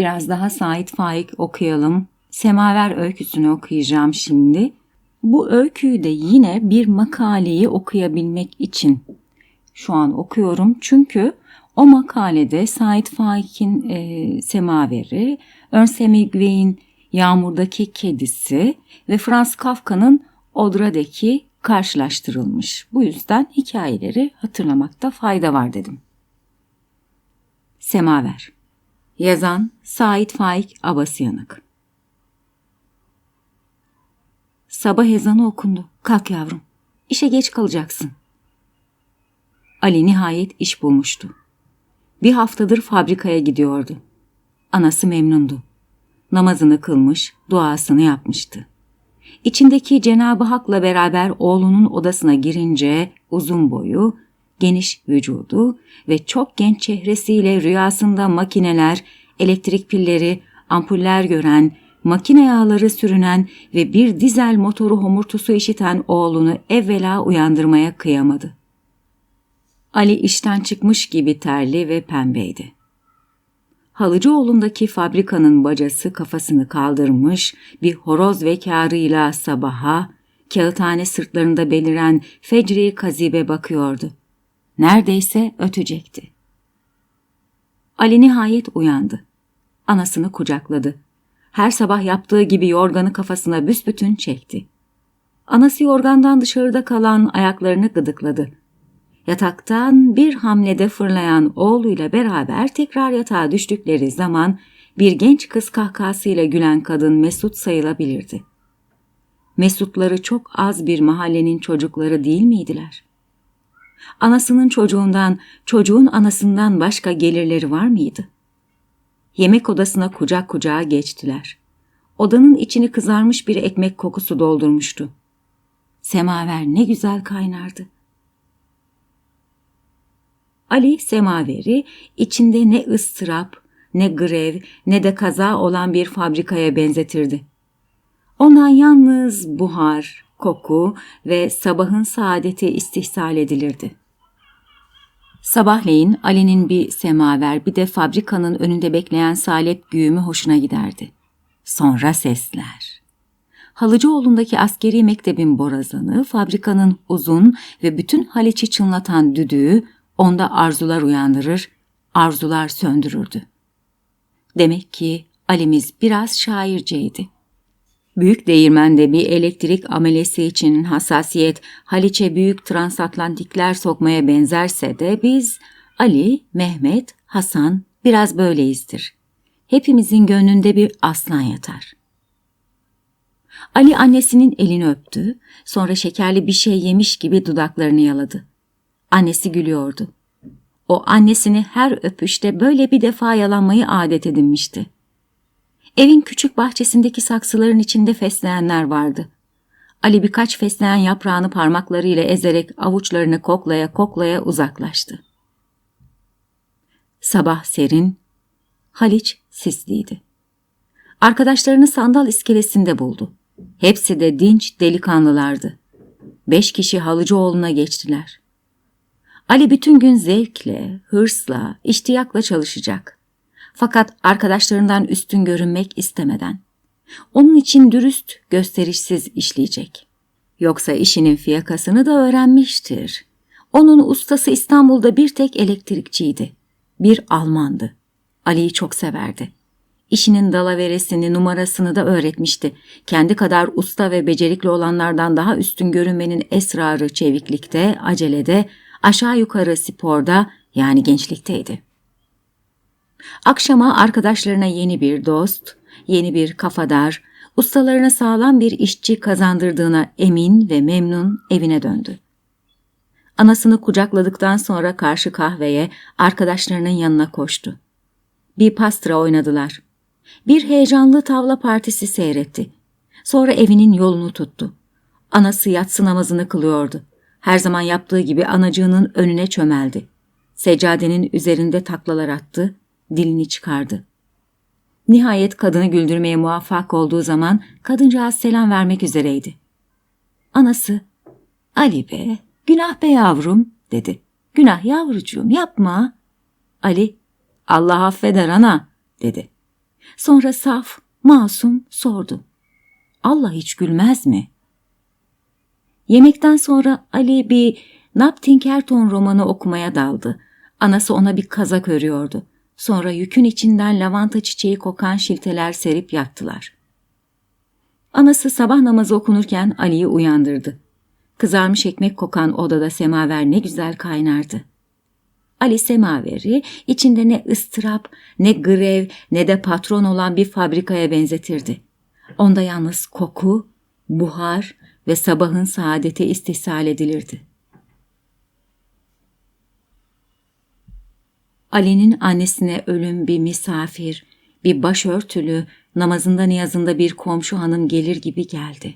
Biraz daha Sait Faik okuyalım. Semaver öyküsünü okuyacağım şimdi. Bu öyküyü de yine bir makaleyi okuyabilmek için şu an okuyorum. Çünkü o makalede Sait Faik'in e, Semaveri, Ernst Hemingway'in Yağmurdaki Kedisi ve Franz Kafka'nın Odra'daki karşılaştırılmış. Bu yüzden hikayeleri hatırlamakta fayda var dedim. Semaver Yazan Sait Faik Abasyanık Sabah ezanı okundu. Kalk yavrum. İşe geç kalacaksın. Ali nihayet iş bulmuştu. Bir haftadır fabrikaya gidiyordu. Anası memnundu. Namazını kılmış, duasını yapmıştı. İçindeki Cenab-ı Hak'la beraber oğlunun odasına girince uzun boyu, geniş vücudu ve çok genç çehresiyle rüyasında makineler, elektrik pilleri, ampuller gören, makine yağları sürünen ve bir dizel motoru homurtusu işiten oğlunu evvela uyandırmaya kıyamadı. Ali işten çıkmış gibi terli ve pembeydi. Halıcıoğlu'ndaki fabrikanın bacası kafasını kaldırmış bir horoz ve kârıyla sabaha, kağıthane sırtlarında beliren fecri kazibe bakıyordu. Neredeyse ötecekti. Ali nihayet uyandı. Anasını kucakladı. Her sabah yaptığı gibi yorganı kafasına büsbütün çekti. Anası yorgandan dışarıda kalan ayaklarını gıdıkladı. Yataktan bir hamlede fırlayan oğluyla beraber tekrar yatağa düştükleri zaman bir genç kız kahkahasıyla gülen kadın Mesut sayılabilirdi. Mesutları çok az bir mahallenin çocukları değil miydiler? Anasının çocuğundan, çocuğun anasından başka gelirleri var mıydı? Yemek odasına kucak kucağa geçtiler. Odanın içini kızarmış bir ekmek kokusu doldurmuştu. Semaver ne güzel kaynardı. Ali semaveri içinde ne ıstırap, ne grev, ne de kaza olan bir fabrikaya benzetirdi. Ona yalnız buhar, koku ve sabahın saadeti istihsal edilirdi. Sabahleyin Ali'nin bir semaver bir de fabrikanın önünde bekleyen salep güğümü hoşuna giderdi. Sonra sesler. Halıcıoğlu'ndaki askeri mektebin borazanı, fabrikanın uzun ve bütün Haliç'i çınlatan düdüğü onda arzular uyandırır, arzular söndürürdü. Demek ki Ali'miz biraz şairceydi. Büyük değirmende bir elektrik amelesi için hassasiyet Haliç'e büyük transatlantikler sokmaya benzerse de biz Ali, Mehmet, Hasan biraz böyleyizdir. Hepimizin gönlünde bir aslan yatar. Ali annesinin elini öptü, sonra şekerli bir şey yemiş gibi dudaklarını yaladı. Annesi gülüyordu. O annesini her öpüşte böyle bir defa yalanmayı adet edinmişti. Evin küçük bahçesindeki saksıların içinde fesleğenler vardı. Ali birkaç fesleğen yaprağını parmaklarıyla ezerek avuçlarını koklaya koklaya uzaklaştı. Sabah serin, Haliç sisliydi. Arkadaşlarını sandal iskelesinde buldu. Hepsi de dinç delikanlılardı. Beş kişi Halıcıoğlu'na geçtiler. Ali bütün gün zevkle, hırsla, iştiyakla çalışacak. Fakat arkadaşlarından üstün görünmek istemeden. Onun için dürüst, gösterişsiz işleyecek. Yoksa işinin fiyakasını da öğrenmiştir. Onun ustası İstanbul'da bir tek elektrikçiydi. Bir Almandı. Ali'yi çok severdi. İşinin dalaveresini, numarasını da öğretmişti. Kendi kadar usta ve becerikli olanlardan daha üstün görünmenin esrarı çeviklikte, acelede, aşağı yukarı sporda yani gençlikteydi. Akşama arkadaşlarına yeni bir dost, yeni bir kafadar, ustalarına sağlam bir işçi kazandırdığına emin ve memnun evine döndü. Anasını kucakladıktan sonra karşı kahveye arkadaşlarının yanına koştu. Bir pastra oynadılar. Bir heyecanlı tavla partisi seyretti. Sonra evinin yolunu tuttu. Anası yatsı namazını kılıyordu. Her zaman yaptığı gibi anacığının önüne çömeldi. Seccadenin üzerinde taklalar attı, dilini çıkardı. Nihayet kadını güldürmeye muvaffak olduğu zaman kadıncağız selam vermek üzereydi. Anası, Ali be, günah be yavrum, dedi. Günah yavrucuğum, yapma. Ali, Allah affeder ana, dedi. Sonra saf, masum sordu. Allah hiç gülmez mi? Yemekten sonra Ali bir Nap Tinkerton romanı okumaya daldı. Anası ona bir kazak örüyordu. Sonra yükün içinden lavanta çiçeği kokan şilteler serip yattılar. Anası sabah namazı okunurken Ali'yi uyandırdı. Kızarmış ekmek kokan odada semaver ne güzel kaynardı. Ali semaveri içinde ne ıstırap, ne grev, ne de patron olan bir fabrikaya benzetirdi. Onda yalnız koku, buhar ve sabahın saadeti istihsal edilirdi. Ali'nin annesine ölüm bir misafir, bir başörtülü, namazında niyazında bir komşu hanım gelir gibi geldi.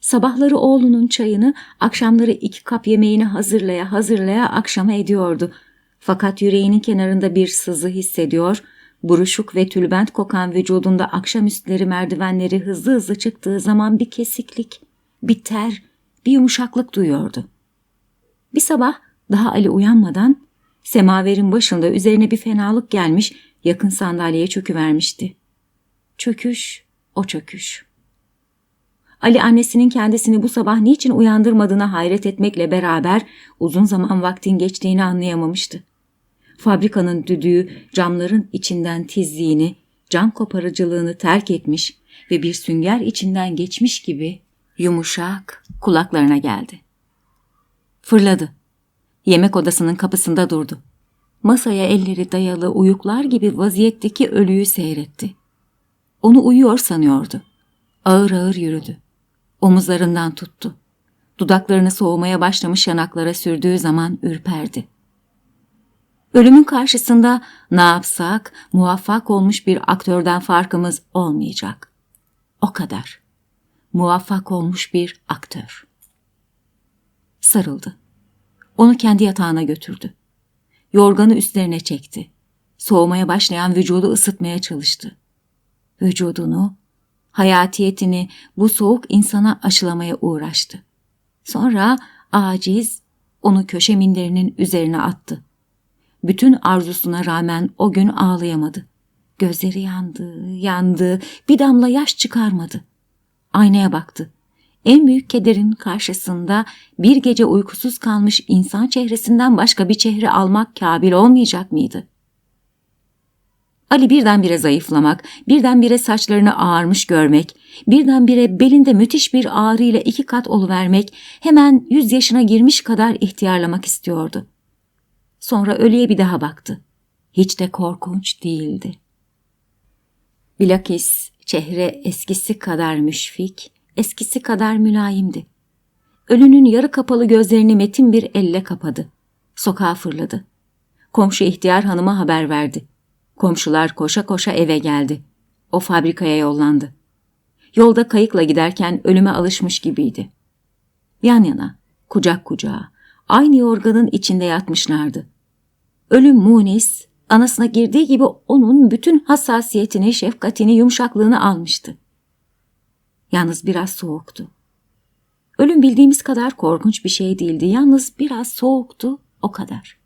Sabahları oğlunun çayını, akşamları iki kap yemeğini hazırlaya hazırlaya akşama ediyordu. Fakat yüreğinin kenarında bir sızı hissediyor, buruşuk ve tülbent kokan vücudunda akşamüstleri merdivenleri hızlı hızlı çıktığı zaman bir kesiklik, bir ter, bir yumuşaklık duyuyordu. Bir sabah daha Ali uyanmadan semaverin başında üzerine bir fenalık gelmiş yakın sandalyeye çöküvermişti. Çöküş, o çöküş. Ali annesinin kendisini bu sabah niçin uyandırmadığına hayret etmekle beraber uzun zaman vaktin geçtiğini anlayamamıştı. Fabrikanın düdüğü camların içinden tizliğini, cam koparıcılığını terk etmiş ve bir sünger içinden geçmiş gibi yumuşak kulaklarına geldi. Fırladı. Yemek odasının kapısında durdu. Masaya elleri dayalı uyuklar gibi vaziyetteki ölüyü seyretti. Onu uyuyor sanıyordu. Ağır ağır yürüdü. Omuzlarından tuttu. Dudaklarını soğumaya başlamış yanaklara sürdüğü zaman ürperdi. Ölümün karşısında ne yapsak muvaffak olmuş bir aktörden farkımız olmayacak. O kadar. Muvaffak olmuş bir aktör. Sarıldı. Onu kendi yatağına götürdü. Yorganı üstlerine çekti. Soğumaya başlayan vücudu ısıtmaya çalıştı. Vücudunu, hayatiyetini bu soğuk insana aşılamaya uğraştı. Sonra aciz onu köşe minderinin üzerine attı. Bütün arzusuna rağmen o gün ağlayamadı. Gözleri yandı, yandı, bir damla yaş çıkarmadı. Aynaya baktı. En büyük kederin karşısında bir gece uykusuz kalmış insan çehresinden başka bir çehre almak kabil olmayacak mıydı? Ali birdenbire zayıflamak, birdenbire saçlarını ağarmış görmek, birdenbire belinde müthiş bir ağrıyla iki kat oluvermek, hemen yüz yaşına girmiş kadar ihtiyarlamak istiyordu. Sonra ölüye bir daha baktı. Hiç de korkunç değildi. Bilakis çehre eskisi kadar müşfik, eskisi kadar mülayimdi. Ölünün yarı kapalı gözlerini metin bir elle kapadı. Sokağa fırladı. Komşu ihtiyar hanıma haber verdi. Komşular koşa koşa eve geldi. O fabrikaya yollandı. Yolda kayıkla giderken ölüme alışmış gibiydi. Yan yana, kucak kucağa, aynı yorganın içinde yatmışlardı. Ölüm Munis, anasına girdiği gibi onun bütün hassasiyetini, şefkatini, yumuşaklığını almıştı. Yalnız biraz soğuktu. Ölüm bildiğimiz kadar korkunç bir şey değildi. Yalnız biraz soğuktu, o kadar.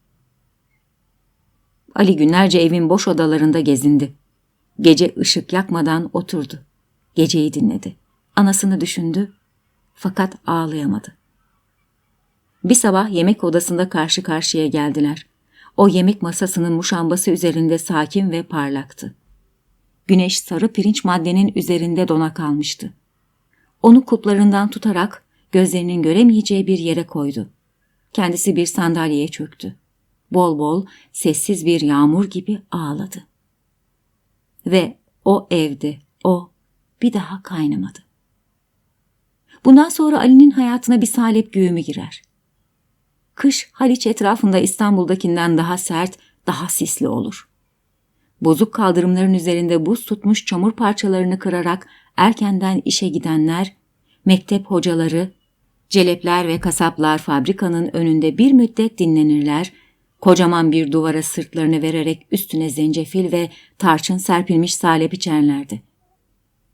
Ali günlerce evin boş odalarında gezindi. Gece ışık yakmadan oturdu. Geceyi dinledi. Anasını düşündü fakat ağlayamadı. Bir sabah yemek odasında karşı karşıya geldiler. O yemek masasının muşambası üzerinde sakin ve parlaktı. Güneş sarı pirinç maddenin üzerinde dona kalmıştı. Onu kuplarından tutarak gözlerinin göremeyeceği bir yere koydu. Kendisi bir sandalyeye çöktü. Bol bol sessiz bir yağmur gibi ağladı. Ve o evde o bir daha kaynamadı. Bundan sonra Ali'nin hayatına bir salep güğümü girer. Kış Haliç etrafında İstanbul'dakinden daha sert, daha sisli olur. Bozuk kaldırımların üzerinde buz tutmuş çamur parçalarını kırarak erkenden işe gidenler, mektep hocaları, celepler ve kasaplar fabrikanın önünde bir müddet dinlenirler, kocaman bir duvara sırtlarını vererek üstüne zencefil ve tarçın serpilmiş salep içerlerdi.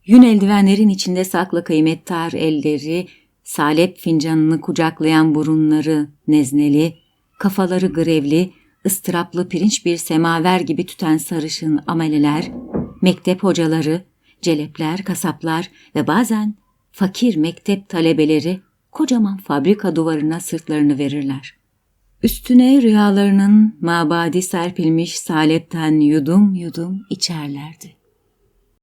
Yün eldivenlerin içinde saklı kıymettar elleri, salep fincanını kucaklayan burunları nezneli, kafaları grevli, ıstıraplı pirinç bir semaver gibi tüten sarışın ameleler, Mektep hocaları, celepler, kasaplar ve bazen fakir mektep talebeleri kocaman fabrika duvarına sırtlarını verirler. Üstüne rüyalarının mabadi serpilmiş salepten yudum yudum içerlerdi.